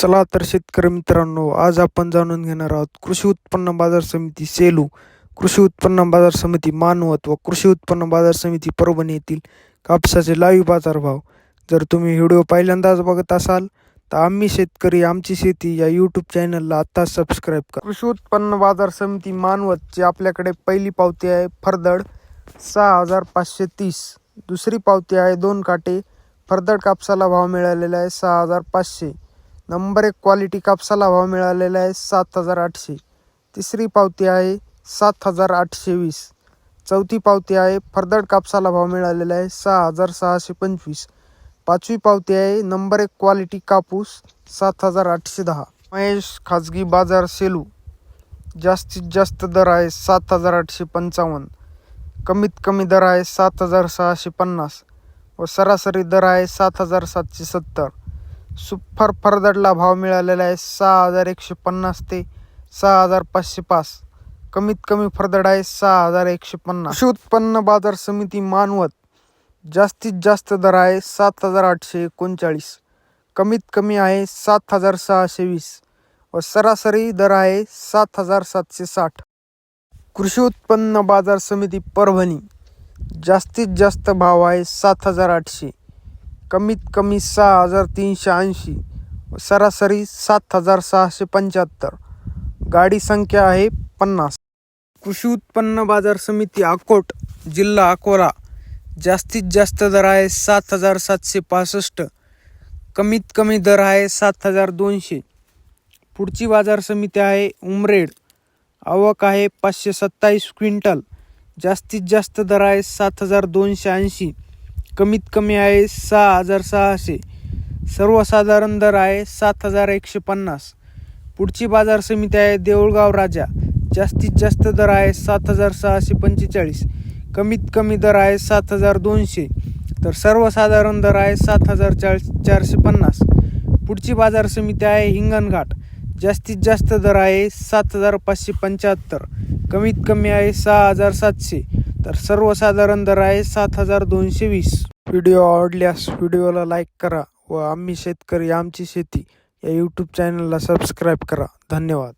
चला तर शेतकरी मित्रांनो आज आपण जाणून घेणार आहोत कृषी उत्पन्न बाजार समिती सेलू. कृषी उत्पन्न बाजार समिती मानवत व कृषी उत्पन्न बाजार समिती परभणी येथील कापसाचे लाईव्ह बाजारभाव. जर तुम्ही व्हिडिओ पहिल्यांदाच बघत असाल तर आम्ही शेतकरी आमची शेती या यूट्यूब चॅनलला आत्ता सबस्क्राईब करा. कृषी उत्पन्न बाजार समिती मानवतची आपल्याकडे पहिली पावती आहे फरदड सहा हजार पाचशे तीस. दुसरी पावती आहे दोन काटे फरदड कापसाला भाव मिळालेला आहे सहा हजार पाचशे. नंबर एक क्वालिटी कापसाला भाव मिळालेला आहे सात हजार आठशे. तिसरी पावती आहे सात हजार आठशे वीस. चौथी पावती आहे फरदड कापसाला भाव मिळालेला आहे सहा हजार सहाशे पंचवीस. पाचवी पावती आहे नंबर एक क्वालिटी कापूस सात हजार आठशे दहा. महेश खाजगी बाजार सेलू. जास्तीत जास्त दर आहे सात हजार आठशे पंचावन्न. कमीत कमी दर आहे सात हजार सहाशे पन्नास व सरासरी दर आहे सात हजार सातशे सत्तर. सुपर फरदडला भाव मिळालेला आहे. सहा हजार एकशे पन्नास ते सहा हजार पाचशे पाच. कमीत कमी फरदड आहे सहा हजार एकशे पन्नास. कृषी उत्पन्न बाजार समिती मानवत जास्तीत जास्त दर आहे सात हजार आठशे एकोणचाळीस. कमीत कमी आहे सात हजार सहाशे वीस व सरासरी दर आहे सात हजार सातशे साठ. कृषी उत्पन्न बाजार समिती परभणी जास्तीत जास्त भाव आहे सात हजार आठशे. कमीत कमी सहा हजार तीनशे ऐंशी व सरासरी सात हजार सहाशे पंच्याहत्तर. गाडी संख्या आहे पन्नास. कृषी उत्पन्न बाजार समिती अकोट जिल्हा अकोला. जास्तीत जास्त दर आहे सात हजार सातशे पासष्ट. कमीत कमी दर आहे सात हजार दोनशे. पुढची बाजार समिती आहे उमरेड. आवक आहे पाचशे सत्तावीस क्विंटल. जास्तीत जास्त दर आहे सात हजार दोनशे ऐंशी. कमीत कमी आहे सहा हजार सहाशे. सर्वसाधारण दर आहे सात हजार एकशे पन्नास. पुढची बाजार समिती आहे देऊळगाव राजा. जास्तीत जास्त दर आहे सात हजार सहाशे पंचेचाळीस. कमीत कमी दर आहे सात हजार दोनशे. तर सर्वसाधारण दर आहे सात हजार चार चारशे पन्नास. पुढची बाजार समिती आहे हिंगणघाट. जास्तीत जास्त दर आहे सात हजार पाचशे पंच्याहत्तर. कमीत कमी आहे सहा हजार सातशे. तर सर्वसाधारण दर आहे सात हजार दोनशे वीस. व्हिडिओ आवडल्यास व्हिडिओला लाईक करा व आम्ही शेतकरी आमची शेती या यूट्यूब चॅनलला सबस्क्राईब करा. धन्यवाद.